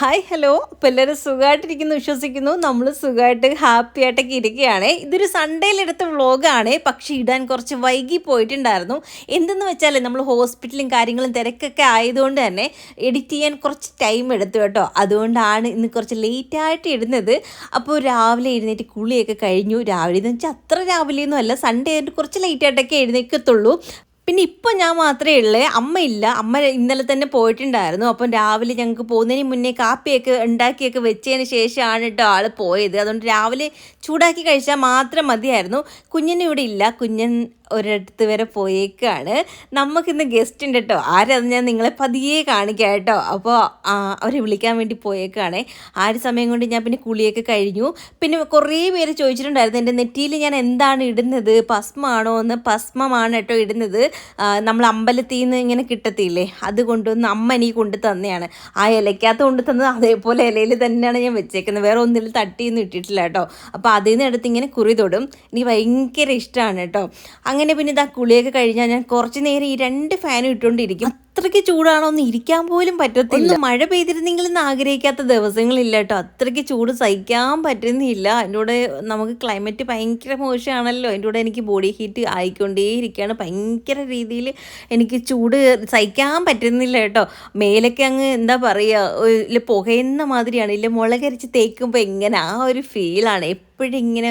Hi hello അപ്പോൾ എല്ലാവരും സുഖമായിട്ടിരിക്കുന്നു വിശ്വസിക്കുന്നു. നമ്മൾ സുഖമായിട്ട് ഹാപ്പി ആയിട്ടൊക്കെ ഇരിക്കുകയാണ്. ഇതൊരു സൺഡേയിലെടുത്ത വ്ളോഗാണ് പക്ഷെ ഇടാൻ കുറച്ച് വൈകി പോയിട്ടുണ്ടായിരുന്നു. എന്തെന്ന് വെച്ചാൽ നമ്മൾ ഹോസ്പിറ്റലും കാര്യങ്ങളും തിരക്കൊക്കെ ആയതുകൊണ്ട് തന്നെ എഡിറ്റ് ചെയ്യാൻ കുറച്ച് ടൈം എടുത്തു കേട്ടോ. അതുകൊണ്ടാണ് ഇന്ന് കുറച്ച് ലേറ്റ് ആയിട്ട് ഇടുന്നത്. അപ്പോൾ രാവിലെ എഴുന്നേറ്റ് കുളിയൊക്കെ കഴിഞ്ഞു. രാവിലെ എന്ന് വെച്ചാൽ അത്ര രാവിലെയൊന്നും അല്ല. സൺഡേ ആയിട്ട് കുറച്ച് ലേറ്റ് ആയിട്ടൊക്കെ എഴുന്നേക്കത്തുള്ളൂ. പിന്നെ ഇപ്പം ഞാൻ മാത്രമേ ഉള്ളേ. അമ്മ ഇല്ല. അമ്മ ഇന്നലെ തന്നെ പോയിട്ടുണ്ടായിരുന്നു. അപ്പം രാവിലെ ഞങ്ങൾക്ക് പോകുന്നതിന് മുന്നേ കാപ്പിയൊക്കെ ഉണ്ടാക്കിയൊക്കെ വെച്ചതിന് ശേഷമാണ് കേട്ടോ ആൾ പോയത്. അതുകൊണ്ട് രാവിലെ ചൂടാക്കി കഴിച്ചാൽ മാത്രം മതിയായിരുന്നു. കുഞ്ഞിന് ഇവിടെ ഇല്ല. കുഞ്ഞൻ ഒരിടത്ത് വരെ പോയേക്കാണ്. നമുക്കിന്ന് ഗസ്റ്റ് ഉണ്ട് കേട്ടോ. ആരത് ഞാൻ നിങ്ങളെ പതിയെ കാണിക്കാം കേട്ടോ. അപ്പോൾ അവരെ വിളിക്കാൻ വേണ്ടി പോയേക്കാണ്. ആ ഒരു സമയം കൊണ്ട് ഞാൻ പിന്നെ കുളിയൊക്കെ കഴിഞ്ഞു. പിന്നെ കുറേ പേര് ചോദിച്ചിട്ടുണ്ടായിരുന്നു. എന്റെ നെറ്റിയിൽ ഞാൻ എന്താണ് ഇടുന്നത്? ഭസ്മമാണോ? എന്ന്. ഭസ്മമാണ് കേട്ടോ ഇടുന്നത്. നമ്മൾ അമ്പലത്തിൽ നിന്ന് ഇങ്ങനെ കിട്ടത്തില്ലേ? അത് കൊണ്ടുവന്ന് അമ്മ എനിക്ക് കൊണ്ട് തന്നെയാണ്. ആ ഇലയ്ക്കകത്ത് കൊണ്ട് തന്നത് അതേപോലെ ഇലയിൽ തന്നെയാണ് ഞാൻ വെച്ചേക്കുന്നത്. വേറെ ഒന്നിലും തട്ടിയൊന്നും ഇട്ടിട്ടില്ല കേട്ടോ. അപ്പോൾ അതിൽ നിന്ന് എടുത്ത് ഇങ്ങനെ കുറി തൊടും. എനിക്ക് ഭയങ്കര ഇഷ്ടമാണ് കേട്ടോ. അങ്ങനെ പിന്നെ ഇതാ കുളിയൊക്കെ കഴിഞ്ഞാൽ ഞാൻ കുറച്ച് നേരം ഈ രണ്ട് ഫാനും ഇട്ടുകൊണ്ടിരിക്കും. അത്രയ്ക്ക് ചൂടാണോ ഒന്ന് ഇരിക്കാൻ പോലും പറ്റത്തില്ല. മഴ പെയ്തിരുന്നെങ്കിൽ എന്ന് ആഗ്രഹിക്കാത്ത ദിവസങ്ങളില്ല കേട്ടോ. അത്രയ്ക്ക് ചൂട് സഹിക്കാൻ പറ്റുന്നില്ല. അതിന്റെ കൂടെ നമുക്ക് ക്ലൈമറ്റ് ഭയങ്കര മോശമാണല്ലോ. അതിന്റെ കൂടെ എനിക്ക് ബോഡി ഹീറ്റ് ആയിക്കൊണ്ടേയിരിക്കുകയാണ്. ഭയങ്കര രീതിയിൽ എനിക്ക് ചൂട് സഹിക്കാൻ പറ്റുന്നില്ല കേട്ടോ. മേലൊക്കെ അങ്ങ് എന്താ പറയുക പുകയുന്ന മാതിരിയാണ്. ഇല്ല മുളകരച്ച് തേക്കുമ്പോൾ എങ്ങനെ ആ ഒരു ഫീലാണ് എപ്പോഴും ഇങ്ങനെ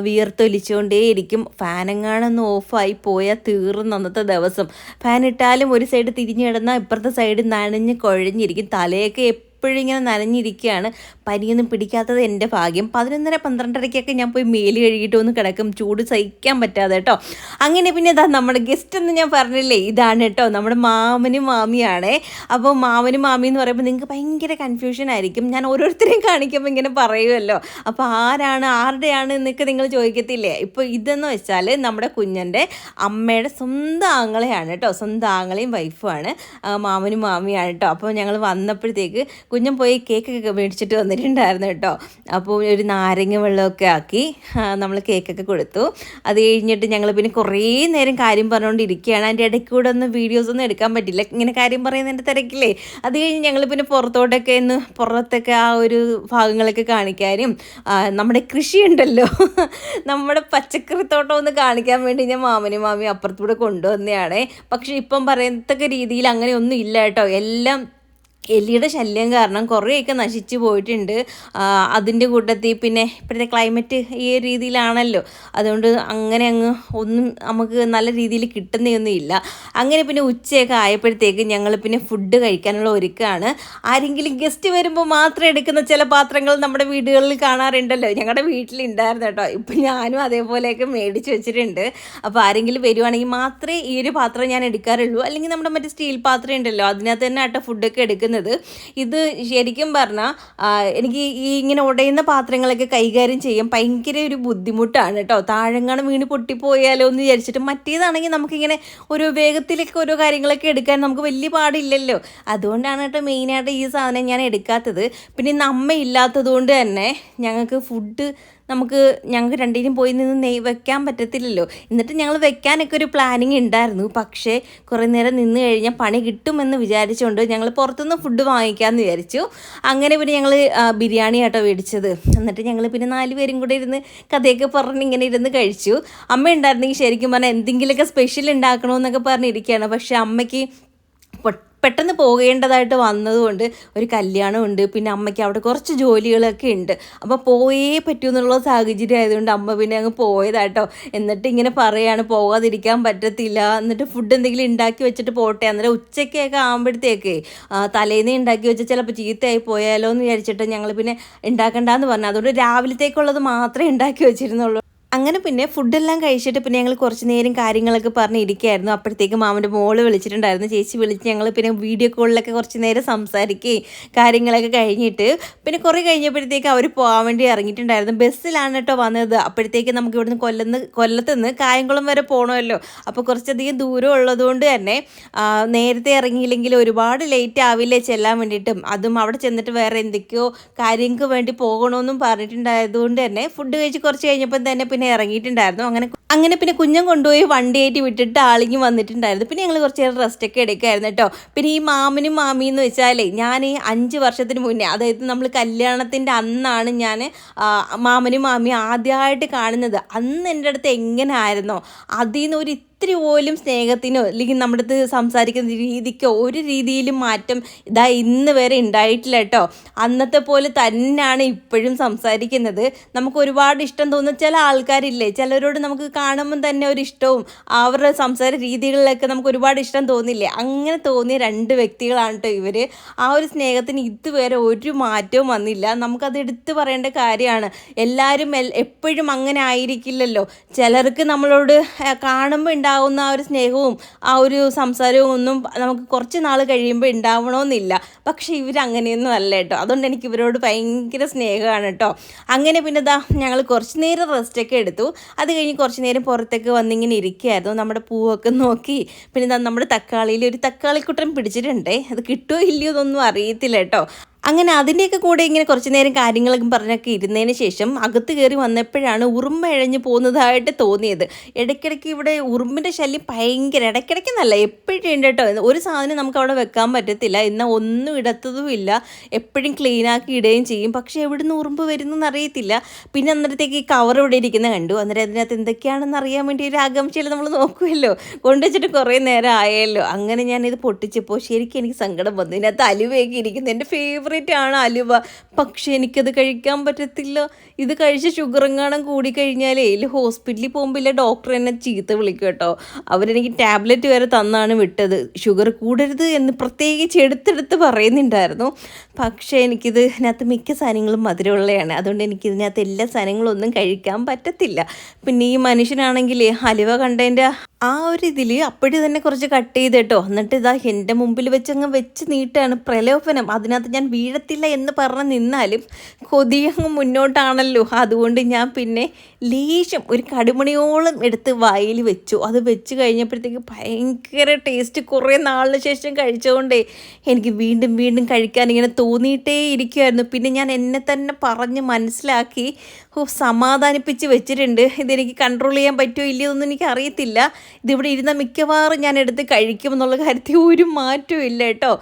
വിയർത്തൊലിച്ചുകൊണ്ടേയിരിക്കും ഫാനെങ്ങാനൊന്ന് ഓഫായി പോയാൽ തീർന്നു അന്നത്തെ ദിവസം. ഫാൻ ഇട്ടാലും ഒരു സൈഡ് തിരിഞ്ഞു കിടന്നാൽ ഇപ്പുറത്തെ സൈഡ് നനഞ്ഞ് കുഴഞ്ഞിരിക്കും. തലയൊക്കെ എപ്പോഴും ഇങ്ങനെ നനഞ്ഞിരിക്കുകയാണ്. പനിയൊന്നും പിടിക്കാത്തത് എന്റെ ഭാഗ്യം. പതിനൊന്നര പന്ത്രണ്ടരയ്ക്കൊക്കെ ഞാൻ പോയി മേൽ കഴുകിയിട്ട് ഒന്ന് കിടക്കും. ചൂട് സഹിക്കാൻ പറ്റാതെ കേട്ടോ അങ്ങനെ പിന്നെ ഇതാ നമ്മുടെ ഗസ്റ്റ് എന്ന് ഞാൻ പറഞ്ഞില്ലേ ഇതാണ് കേട്ടോ നമ്മുടെ മാമനും മാമിയാണേ. അപ്പോൾ മാമനും മാമി എന്ന് പറയുമ്പോൾ നിങ്ങൾക്ക് ഭയങ്കര കൺഫ്യൂഷൻ ആയിരിക്കും. ഞാൻ ഓരോരുത്തരെയും കാണിക്കുമ്പോൾ ഇങ്ങനെ പറയുമല്ലോ അപ്പോൾ ആരാണ് ആരുടെയാണ് എന്നൊക്കെ നിങ്ങൾ ചോദിക്കത്തില്ലേ? ഇപ്പോൾ ഇതെന്ന് വെച്ചാൽ നമ്മുടെ കുഞ്ഞന്റെ അമ്മയുടെ സ്വന്തം ആങ്ങളെയാണ് കേട്ടോ സ്വന്തം ആങ്ങളെയും വൈഫുമാണ് മാമനും മാമിയാണ് കേട്ടോ അപ്പോൾ ഞങ്ങൾ വന്നപ്പോഴത്തേക്ക് കുഞ്ഞൻ പോയി കേക്കൊക്കെ മേടിച്ചിട്ട് വന്നിട്ടുണ്ടായിരുന്നു കേട്ടോ. അപ്പോൾ ഒരു നാരങ്ങ വെള്ളമൊക്കെ ആക്കി നമ്മൾ കേക്കൊക്കെ കൊടുത്തു. അത് കഴിഞ്ഞിട്ട് ഞങ്ങൾ പിന്നെ കുറേ നേരം കാര്യം പറഞ്ഞുകൊണ്ടിരിക്കുകയാണ് അതിന്റെ ഇടയ്ക്ക് കൂടെ ഒന്നും വീഡിയോസ് ഒന്നും എടുക്കാൻ പറ്റില്ല. ഇങ്ങനെ കാര്യം പറയുന്നതിന്റെ തിരക്കില്ലേ? അത് കഴിഞ്ഞ് ഞങ്ങൾ പിന്നെ പുറത്തോട്ടൊക്കെ ഒന്ന് പുറത്തൊക്കെ ആ ഒരു ഭാഗങ്ങളൊക്കെ കാണിക്കാനും നമ്മുടെ കൃഷി ഉണ്ടല്ലോ നമ്മുടെ പച്ചക്കറിത്തോട്ടം ഒന്ന് കാണിക്കാൻ വേണ്ടി ഞാൻ മാമനും മാമിയും അപ്പുറത്തൂടെ കൊണ്ടുവന്നതാണ്. പക്ഷേ ഇപ്പം പറയത്തക്ക രീതിയിൽ അങ്ങനെ ഒന്നും ഇല്ല കേട്ടോ. എല്ലാം എലിയുടെ ശല്യം കാരണം കുറേയൊക്കെ നശിച്ചു പോയിട്ടുണ്ട്. അതിന്റെ കൂട്ടത്തിൽ പിന്നെ ഇപ്പോഴത്തെ ക്ലൈമറ്റ് ഈ രീതിയിലാണല്ലോ. അതുകൊണ്ട് അങ്ങനെ അങ്ങ് ഒന്നും നമുക്ക് നല്ല രീതിയിൽ കിട്ടുന്നൊന്നുമില്ല അങ്ങനെ പിന്നെ ഉച്ചയൊക്കെ ആയപ്പോഴത്തേക്ക് ഞങ്ങൾ പിന്നെ ഫുഡ് കഴിക്കാനുള്ള ഒരുക്കമാണ് ആരെങ്കിലും ഗസ്റ്റ് വരുമ്പോൾ മാത്രം എടുക്കുന്ന ചില പാത്രങ്ങൾ നമ്മുടെ വീടുകളിൽ കാണാറുണ്ടല്ലോ. ഞങ്ങളുടെ വീട്ടിലുണ്ടായിരുന്നു കേട്ടോ. ഇപ്പം ഞാനും അതേപോലെയൊക്കെ മേടിച്ച് വെച്ചിട്ടുണ്ട്. അപ്പോൾ ആരെങ്കിലും വരുവാണെങ്കിൽ മാത്രമേ ഈ ഒരു പാത്രം ഞാൻ എടുക്കാറുള്ളൂ. അല്ലെങ്കിൽ നമ്മുടെ മറ്റേ സ്റ്റീൽ പാത്രം ഉണ്ടല്ലോ. അതിനകത്ത് തന്നെ ആട്ടോ ഫുഡൊക്കെ എടുക്കുന്നത്. ഇത് ശരിക്കും പറഞ്ഞാൽ എനിക്ക് ഈ ഇങ്ങനെ ഉടയുന്ന പാത്രങ്ങളൊക്കെ കൈകാര്യം ചെയ്യാൻ ഭയങ്കര ഒരു ബുദ്ധിമുട്ടാണ് കേട്ടോ. താഴങ്ങാണ് വീണ് പൊട്ടിപ്പോയാലോ എന്ന് വിചാരിച്ചിട്ട് മറ്റേതാണെങ്കിൽ നമുക്കിങ്ങനെ ഒരു വേഗത്തിലൊക്കെ ഓരോ കാര്യങ്ങളൊക്കെ എടുക്കാൻ നമുക്ക് വലിയ പാടില്ലല്ലോ. അതുകൊണ്ടാണ് കേട്ടോ മെയിനായിട്ട് ഈ സാധനം ഞാൻ എടുക്കാത്തത്. പിന്നെ ഇന്ന് അമ്മ കൊണ്ട് തന്നെ ഞങ്ങൾക്ക് ഫുഡ് നമുക്ക് ഞങ്ങൾക്ക് രണ്ടിനും പോയി നിന്ന് നെയ് വെക്കാൻ പറ്റത്തില്ലല്ലോ. എന്നിട്ട് ഞങ്ങൾ വെക്കാനൊക്കെ ഒരു പ്ലാനിങ് ഉണ്ടായിരുന്നു പക്ഷേ കുറേ നേരം നിന്ന് കഴിഞ്ഞാൽ പണി കിട്ടുമെന്ന് വിചാരിച്ചുകൊണ്ട് ഞങ്ങൾ പുറത്തുനിന്ന് ഫുഡ് വാങ്ങിക്കാമെന്ന് വിചാരിച്ചു. അങ്ങനെ പിന്നെ ഞങ്ങൾ ബിരിയാണി ആട്ടോ മേടിച്ചത് എന്നിട്ട് ഞങ്ങൾ പിന്നെ നാല് പേരും കൂടെ ഇരുന്ന് കഥയൊക്കെ പറഞ്ഞ് ഇങ്ങനെ ഇരുന്ന് കഴിച്ചു. അമ്മ ഉണ്ടായിരുന്നെങ്കിൽ ശരിക്കും പറഞ്ഞാൽ എന്തെങ്കിലുമൊക്കെ സ്പെഷ്യൽ ഉണ്ടാക്കണമെന്നൊക്കെ പറഞ്ഞിരിക്കുകയാണ് പക്ഷേ അമ്മയ്ക്ക് പെട്ടെന്ന് പോകേണ്ടതായിട്ട് വന്നതുകൊണ്ട് ഒരു കല്യാണമുണ്ട്. പിന്നെ അമ്മയ്ക്ക് അവിടെ കുറച്ച് ജോലികളൊക്കെ ഉണ്ട്. അപ്പോൾ പോയേ പറ്റൂ എന്നുള്ള സാഹചര്യം ആയതുകൊണ്ട് അമ്മ പിന്നെ അങ്ങ് പോയതാട്ടോ. എന്നിട്ട് ഇങ്ങനെ പറയാണ് പോകാതിരിക്കാൻ പറ്റത്തില്ല. എന്നിട്ട് ഫുഡ് എന്തെങ്കിലും ഉണ്ടാക്കി വെച്ചിട്ട് പോട്ടെ. അന്നേരം ഉച്ചയ്ക്കൊക്കെ ആകുമ്പോഴത്തേക്ക് തലേന്ന് ഉണ്ടാക്കി വെച്ചാൽ ചിലപ്പോൾ ചീത്തയായി പോയാലോ എന്ന് വിചാരിച്ചിട്ട് ഞങ്ങൾ പിന്നെ ഉണ്ടാക്കണ്ടെന്ന് പറഞ്ഞു. അതുകൊണ്ട് രാവിലത്തേക്കുള്ളത് മാത്രമേ ഉണ്ടാക്കി വെച്ചിരുന്നുള്ളൂ. അങ്ങനെ പിന്നെ ഫുഡെല്ലാം കഴിച്ചിട്ട് പിന്നെ ഞങ്ങൾ കുറച്ച് നേരം കാര്യങ്ങളൊക്കെ പറഞ്ഞ് ഇരിക്കുകയായിരുന്നു അപ്പോഴത്തേക്ക് മാമന്റെ മോൾ വിളിച്ചിട്ടുണ്ടായിരുന്നു. ചേച്ചി വിളിച്ച് ഞങ്ങൾ പിന്നെ വീഡിയോ കോളിലൊക്കെ കുറച്ച് നേരം സംസാരിക്കുകയും കാര്യങ്ങളൊക്കെ കഴിഞ്ഞിട്ട് പിന്നെ കുറേ കഴിഞ്ഞപ്പോഴത്തേക്ക് അവർ പോകാൻ വേണ്ടി ഇറങ്ങിയിട്ടുണ്ടായിരുന്നു. ബസ്സിലാണ് കേട്ടോ വന്നത്. അപ്പോഴത്തേക്ക് നമുക്ക് ഇവിടുന്ന് കൊല്ലന്ന് നിന്ന് കായംകുളം വരെ പോകണമല്ലോ അപ്പോൾ കുറച്ചധികം ദൂരം ഉള്ളതുകൊണ്ട് തന്നെ നേരത്തെ ഇറങ്ങിയില്ലെങ്കിൽ ഒരുപാട് ലേറ്റ് ആവില്ലേ ചെല്ലാൻ വേണ്ടിയിട്ടും. അതും അവിടെ ചെന്നിട്ട് വേറെ എന്തൊക്കെയോ കാര്യങ്ങൾക്ക് വേണ്ടി പോകണമെന്നും പറഞ്ഞിട്ടുണ്ടായതുകൊണ്ട് തന്നെ ഫുഡ് കഴിച്ച് കുറച്ച് കഴിഞ്ഞപ്പം തന്നെ പിന്നെ തന്നെ ഇറങ്ങിയിട്ടുണ്ടായിരുന്നു. അങ്ങനെ അങ്ങനെ പിന്നെ കുഞ്ഞൻ കൊണ്ടുപോയി വണ്ടിയായിട്ട് വിട്ടിട്ട് ആളിങ്ങി വന്നിട്ടുണ്ടായിരുന്നു. പിന്നെ ഞങ്ങൾ കുറച്ച് നേരം റെസ്റ്റ് ഒക്കെ എടുക്കായിരുന്നു കേട്ടോ പിന്നെ ഈ മാമനും മാമിയും എന്ന് വെച്ചാലേ ഞാൻ ഈ അഞ്ച് വർഷത്തിന് മുന്നേ അതായത് നമ്മൾ കല്യാണത്തിന്റെ അന്നാണ് ഞാൻ മാമനും മാമിയും ആദ്യമായിട്ട് കാണുന്നത്. അന്ന് എന്റെ അടുത്ത് എങ്ങനെ ആയിരുന്നോ അതിൽ നിന്ന് ഒരു ഇത്തിരി പോലും സ്നേഹത്തിനോ അല്ലെങ്കിൽ നമ്മുടെ അടുത്ത് സംസാരിക്കുന്ന രീതിക്കോ ഒരു രീതിയിലും മാറ്റം ഇതാ ഇന്ന് വരെ ഉണ്ടായിട്ടില്ല കേട്ടോ. അന്നത്തെ പോലെ തന്നെയാണ് ഇപ്പോഴും സംസാരിക്കുന്നത്. നമുക്ക് ഒരുപാട് ഇഷ്ടം തോന്നുന്ന ചില ആൾക്കാരില്ലേ? ചിലരോട് നമുക്ക് കാണുമ്പം തന്നെ ഒരു ഇഷ്ടവും അവരുടെ സംസാര രീതികളിലൊക്കെ നമുക്ക് ഒരുപാട് ഇഷ്ടം തോന്നില്ലേ? അങ്ങനെ തോന്നിയ രണ്ട് വ്യക്തികളാണ് കേട്ടോ ഇവർ ആ ഒരു സ്നേഹത്തിന് ഇതുവരെ ഒരു മാറ്റവും വന്നില്ല. നമുക്കത് എടുത്തു പറയേണ്ട കാര്യമാണ്. എല്ലാവരും എപ്പോഴും അങ്ങനെ ആയിരിക്കില്ലല്ലോ. ചിലർക്ക് നമ്മളോട് കാണുമ്പോൾ ഉണ്ടാവുന്ന ആ ഒരു സ്നേഹവും ആ ഒരു സംസാരവും ഒന്നും നമുക്ക് കുറച്ച് നാൾ കഴിയുമ്പോൾ ഉണ്ടാവണമെന്നില്ല പക്ഷേ ഇവരങ്ങനെയൊന്നും അല്ല കേട്ടോ. അതുകൊണ്ട് എനിക്ക് ഇവരോട് ഭയങ്കര സ്നേഹമാണ് കേട്ടോ. അങ്ങനെ പിന്നെ ഇതാ ഞങ്ങൾ കുറച്ച് നേരം റെസ്റ്റൊക്കെ എടുത്തു. അത് കഴിഞ്ഞ് കുറച്ച് നേരം പുറത്തേക്ക് വന്നിങ്ങനെ ഇരിക്കുകയായിരുന്നു. നമ്മുടെ പൂവൊക്കെ നോക്കി. പിന്നെ നമ്മുടെ തക്കാളിയിൽ ഒരു തക്കാളിക്കുട്ടൻ പിടിച്ചിട്ടുണ്ടേ. അത് കിട്ടുമോ ഇല്ലയോ എന്നൊന്നും അറിയത്തില്ല കേട്ടോ. അങ്ങനെ അതിന്റെയൊക്കെ കൂടെ ഇങ്ങനെ കുറച്ച് നേരം കാര്യങ്ങളൊക്കെ പറഞ്ഞൊക്കെ ഇരുന്നതിന് ശേഷം അകത്ത് കയറി വന്നപ്പോഴാണ് ഉറുമ്പ് ഇഴഞ്ഞു പോകുന്നതായിട്ട് തോന്നിയത്. ഇടയ്ക്കിടയ്ക്ക് ഇവിടെ ഉറുമ്പിന്റെ ശല്യം ഭയങ്കര ഇടയ്ക്കിടയ്ക്ക് നല്ല എപ്പോഴും ഉണ്ട് കേട്ടോ. ഒരു സാധനം നമുക്ക് അവിടെ വെക്കാൻ പറ്റത്തില്ല എന്നാൽ ഒന്നും ഇടത്തതും ഇല്ല എപ്പോഴും ക്ലീൻ ആക്കി ഇടുകയും ചെയ്യും. പക്ഷേ എവിടുന്ന് ഉറുമ്പ് വരുന്നെന്ന് അറിയത്തില്ല. പിന്നെ അന്നേരത്തേക്ക് ഈ കവർ ഇവിടെ ഇരിക്കുന്ന കണ്ടു. അന്നേരം അതിനകത്ത് എന്തൊക്കെയാണെന്ന് അറിയാൻ വേണ്ടി ഒരു ആകാംക്ഷയിൽ നമ്മൾ നോക്കുമല്ലോ കൊണ്ടുവച്ചിട്ട് കുറേ നേരം ആയല്ലോ. അങ്ങനെ ഞാനിത് പൊട്ടിച്ചപ്പോൾ ശരിക്കും എനിക്ക് സങ്കടം വന്നു. ഇതിനകത്ത് അലുവയൊക്കെ ഇരിക്കുന്നത് എന്റെ ഫേവറേറ്റ് ഫേവറേറ്റ് അലുവ. പക്ഷെ എനിക്കത് കഴിക്കാൻ പറ്റത്തില്ല. ഇത് കഴിച്ച് ഷുഗർ എങ്ങാനും കൂടി കഴിഞ്ഞാലേ ഇല്ല ഹോസ്പിറ്റലിൽ പോകുമ്പോൾ ഇല്ല ഡോക്ടർ എന്നെ ചീത്ത വിളിക്കും കേട്ടോ. അവരെനിക്ക് ടാബ്ലറ്റ് വരെ തന്നാണ് വിട്ടത്. ഷുഗർ കൂടരുത് എന്ന് പ്രത്യേകിച്ച് എടുത്തെടുത്ത് പറയുന്നുണ്ടായിരുന്നു. പക്ഷേ എനിക്കിത് ഇതിനകത്ത് മിക്ക സാധനങ്ങളും മധുരമുള്ളതാണ് അതുകൊണ്ട് എനിക്ക് ഇതിനകത്ത് എല്ലാ സാധനങ്ങളും ഒന്നും കഴിക്കാൻ പറ്റത്തില്ല. പിന്നെ ഈ മനുഷ്യനാണെങ്കിൽ അലുവ കണ്ടതിന്റെ ആ ഒരു ഇതിൽ അപ്പോഴും തന്നെ കുറച്ച് കട്ട് ചെയ്ത് കേട്ടോ എന്നിട്ട് ഇതാ എന്റെ മുമ്പിൽ വെച്ച് അങ്ങ് വെച്ച് നീട്ടാണ് പ്രലോഭനം. അതിനകത്ത് ഞാൻ വീഴത്തില്ല എന്ന് പറഞ്ഞ് നിന്നാലും കൊതിയങ്ങ് മുന്നോട്ടാണല്ലോ. അതുകൊണ്ട് ഞാൻ പിന്നെ ലേശം ഒരു കടുമണിയോളം എടുത്ത് വായിൽ വെച്ചു. അത് വെച്ച് കഴിഞ്ഞപ്പോഴത്തേക്ക് ഭയങ്കര ടേസ്റ്റ് കുറേ നാളിന് ശേഷം കഴിച്ചതുകൊണ്ടേ എനിക്ക് വീണ്ടും വീണ്ടും കഴിക്കാൻ ഇങ്ങനെ തോന്നിയിട്ടേ ഇരിക്കുമായിരുന്നു പിന്നെ ഞാൻ എന്നെ തന്നെ പറഞ്ഞ് മനസ്സിലാക്കി ഓ സമാധാനിപ്പിച്ച് വെച്ചിട്ടുണ്ട്. ഇതെനിക്ക് കൺട്രോൾ ചെയ്യാൻ പറ്റുമോ ഇല്ലയോ എന്നൊന്നും എനിക്ക് അറിയത്തില്ല. ഇതിവിടെ ഇരുന്ന മിക്കവാറും ഞാൻ എടുത്ത് കഴിക്കും എന്നുള്ള കാര്യത്തിൽ ഒരു മാറ്റവും ഇല്ല കേട്ടോ.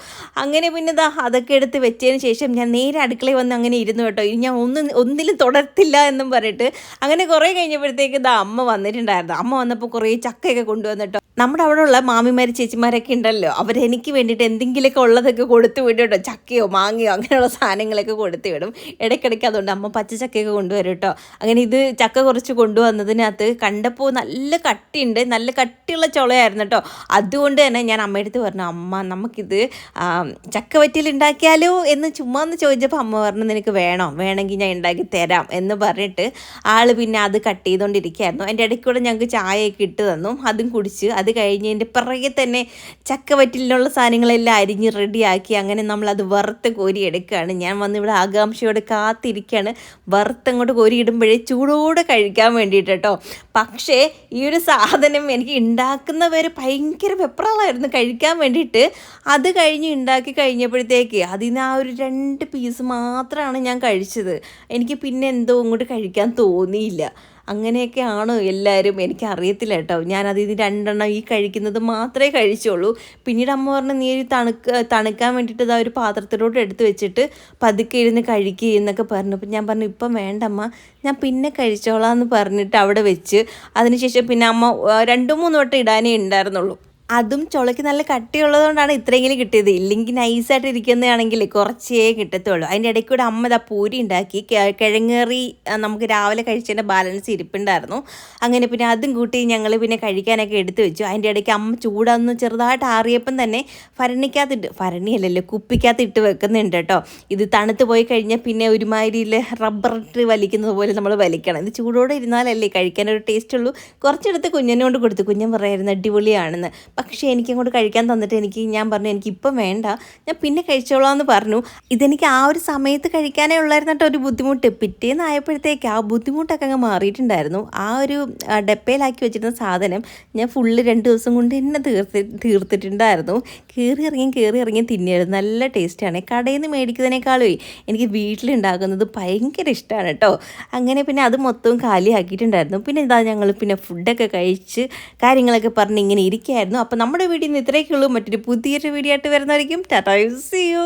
അങ്ങനെ പിന്നെ ഇതാ അതൊക്കെ എടുത്ത് വെച്ചതിന് ശേഷം ഞാൻ നേരെ അടുക്കളയിൽ വന്ന് അങ്ങനെ ഇരുന്നു കേട്ടോ. ഇനി ഞാൻ ഒന്നും ഒന്നിലും തുടർത്തില്ല എന്നും പറഞ്ഞിട്ട് അങ്ങനെ കുറേ കഴിഞ്ഞപ്പോഴത്തേക്ക് ഇതാ അമ്മ വന്നിട്ടുണ്ടായിരുന്നു. അമ്മ വന്നപ്പോൾ കുറേ ചക്കയൊക്കെ കൊണ്ടുവന്നിട്ടോ. നമ്മുടെ അവിടെ ഉള്ള മാമിമാർ ചേച്ചിമാരൊക്കെ ഉണ്ടല്ലോ. അവരെനിക്ക് വേണ്ടിയിട്ട് എന്തെങ്കിലുമൊക്കെ ഉള്ളതൊക്കെ കൊടുത്തു വിടും കേട്ടോ ചക്കയോ മാങ്ങയോ അങ്ങനെയുള്ള സാധനങ്ങളൊക്കെ കൊടുത്തു വിടും. ഇടയ്ക്കിടയ്ക്ക് അതുകൊണ്ട് അമ്മ പച്ചച്ചക്കയൊക്കെ കൊണ്ടുവരും കേട്ടോ അങ്ങനെ ഇത് ചക്ക കുറച്ച് കൊണ്ടുവന്നതിനകത്ത് കണ്ടപ്പോൾ നല്ല കട്ടിയുണ്ട്. നല്ല കട്ടിയുള്ള ചുളയായിരുന്നു കേട്ടോ അതുകൊണ്ട് തന്നെ ഞാൻ അമ്മയടുത്ത് പറഞ്ഞു അമ്മ നമുക്കിത് ചക്ക വറ്റിയിൽ ഉണ്ടാക്കിയാലോ എന്ന് ചുമ്മാ എന്ന് ചോദിച്ചപ്പോൾ അമ്മ പറഞ്ഞു നിനക്ക് വേണോ? വേണമെങ്കിൽ ഞാൻ ഉണ്ടാക്കി തരാം എന്ന് പറഞ്ഞിട്ട് ആൾ പിന്നെ അത് കട്ട് ചെയ്തുകൊണ്ടിരിക്കുകയായിരുന്നു എന്റെ ഇടയ്ക്ക് കൂടെ ഞങ്ങൾക്ക് ചായയൊക്കെ ഇട്ട് തന്നു. അതും കുടിച്ച്. അത് കഴിഞ്ഞ് എന്റെ പിറകെ തന്നെ ചക്കവറ്റിലുള്ള സാധനങ്ങളെല്ലാം അരിഞ്ഞ് റെഡിയാക്കി അങ്ങനെ നമ്മൾ അത് വറുത്ത് കോരി എടുക്കുകയാണ് ഞാൻ വന്ന് ഇവിടെ ആകാംക്ഷയോടെ കാത്തിരിക്കുകയാണ്. വറുത്തങ്ങോട്ട് കോരി ഇടുമ്പോഴേ ചൂടോടെ കഴിക്കാൻ വേണ്ടിയിട്ട് കേട്ടോ. പക്ഷേ ഈ ഒരു സാധനം എനിക്ക് ഉണ്ടാക്കുന്നവർ ഭയങ്കര വെപ്രാളായിരുന്നു കഴിക്കാൻ വേണ്ടിയിട്ട്. അത് കഴിഞ്ഞ് ഉണ്ടാക്കി കഴിഞ്ഞപ്പോഴത്തേക്ക് അതിന് ആ ഒരു രണ്ട് പീസ് മാത്രമാണ് ഞാൻ കഴിച്ചത്. എനിക്ക് പിന്നെ എന്തോ ഇങ്ങോട്ട് കഴിക്കാൻ തോന്നിയില്ല. അങ്ങനെയൊക്കെയാണ് എല്ലാവരും? എനിക്ക് അറിയത്തില്ല കേട്ടോ. ഞാനത് ഇത് രണ്ടെണ്ണം ഈ കഴിക്കുന്നത് മാത്രമേ കഴിച്ചുള്ളൂ. പിന്നീട് അമ്മ പറഞ്ഞു നീ ഒരു തണുക്ക തണുക്കാൻ വേണ്ടിയിട്ട് ഇതാ ഒരു പാത്രത്തിലോട്ട് എടുത്ത് വെച്ചിട്ട് പതുക്കെ ഇരുന്ന് കഴിക്കുക എന്നൊക്കെ പറഞ്ഞു. അപ്പം ഞാൻ പറഞ്ഞു ഇപ്പം വേണ്ടമ്മ ഞാൻ പിന്നെ കഴിച്ചോളാം എന്ന് പറഞ്ഞിട്ട് അവിടെ വെച്ച്. അതിനുശേഷം പിന്നെ അമ്മ രണ്ട് മൂന്ന് വട്ടം ഇടാനേ ഉണ്ടായിരുന്നുള്ളൂ. അതും ചുളയ്ക്ക് നല്ല കട്ടിയുള്ളതുകൊണ്ടാണ് ഇത്രയെങ്കിലും കിട്ടിയത്. ഇല്ലെങ്കിൽ നൈസായിട്ട് ഇരിക്കുന്നതാണെങ്കിൽ കുറച്ചേ കിട്ടത്തുള്ളൂ. അതിന്റെ ഇടയ്ക്ക് കൂടെ അമ്മ ഇതാ പൂരി ഉണ്ടാക്കി. കിഴങ്ങേറി നമുക്ക് രാവിലെ കഴിച്ചതിന്റെ ബാലൻസ് ഇരിപ്പുണ്ടായിരുന്നു. അങ്ങനെ പിന്നെ അതും കൂട്ടി ഞങ്ങൾ പിന്നെ കഴിക്കാനൊക്കെ എടുത്തു വെച്ചു. അതിന്റെ ഇടയ്ക്ക് അമ്മ ചൂടാന്ന് ചെറുതായിട്ട് ആറിയപ്പം തന്നെ ഭരണിക്കകത്തിട്ട് ഭരണിയല്ലല്ലോ കുപ്പിക്കകത്ത് ഇട്ട് വെക്കുന്നുണ്ട് കേട്ടോ. ഇത് തണുത്ത് പോയി കഴിഞ്ഞാൽ പിന്നെ ഒരുമാതിരിയിൽ റബ്ബർ ഇട്ട് വലിക്കുന്നത് പോലെ നമ്മൾ വലിക്കണം. ഇത് ചൂടോടെ ഇരുന്നാലല്ലേ കഴിക്കാനൊരു ടേസ്റ്റ് ഉള്ളൂ. കുറച്ചെടുത്ത് കുഞ്ഞിനോട് കൊടുത്തു. കുഞ്ഞൻ പറയായിരുന്നു അടിപൊളിയാണെന്ന്. പക്ഷേ എനിക്ക് അങ്ങോട്ട് കഴിക്കാൻ തന്നിട്ട് എനിക്ക് ഞാൻ പറഞ്ഞു എനിക്കിപ്പം വേണ്ട. ഞാൻ പിന്നെ കഴിച്ചോളാം എന്ന് പറഞ്ഞു. ഇതെനിക്ക് ആ ഒരു സമയത്ത് കഴിക്കാനേ ഉള്ളായിരുന്നു കേട്ടോ ഒരു ബുദ്ധിമുട്ട്. പിറ്റേന്ന് ആയപ്പോഴത്തേക്ക് ആ ബുദ്ധിമുട്ടൊക്കെ അങ്ങ് മാറിയിട്ടുണ്ടായിരുന്നു. ആ ഒരു ഡപ്പയിലാക്കി വെച്ചിരുന്ന സാധനം ഞാൻ ഫുള്ള് രണ്ട് ദിവസം കൊണ്ട് തന്നെ തീർത്തി തീർത്തിട്ടുണ്ടായിരുന്നു. കയറി ഇറങ്ങി കയറി ഇറങ്ങി തിന്നിയായിരുന്നു. നല്ല ടേസ്റ്റാണ്. കടയിൽ നിന്ന് മേടിക്കുന്നതിനേക്കാളും എനിക്ക് വീട്ടിലുണ്ടാക്കുന്നത് ഭയങ്കര ഇഷ്ടമാണ് കേട്ടോ. അങ്ങനെ പിന്നെ അത് മൊത്തവും കാലിയാക്കിയിട്ടുണ്ടായിരുന്നു. പിന്നെ ഇതാ ഞങ്ങൾ പിന്നെ ഫുഡൊക്കെ കഴിച്ച് കാര്യങ്ങളൊക്കെ പറഞ്ഞ് ഇങ്ങനെ ഇരിക്കുകയായിരുന്നു അപ്പോൾ നമ്മുടെ വീഡിയോ ഇന്ന് ഇത്രയൊക്കെ ഉള്ളൂ. മറ്റൊരു പുതിയൊരു വീഡിയോ ആയിട്ട് വരുന്നതായിരിക്കും. Tata C U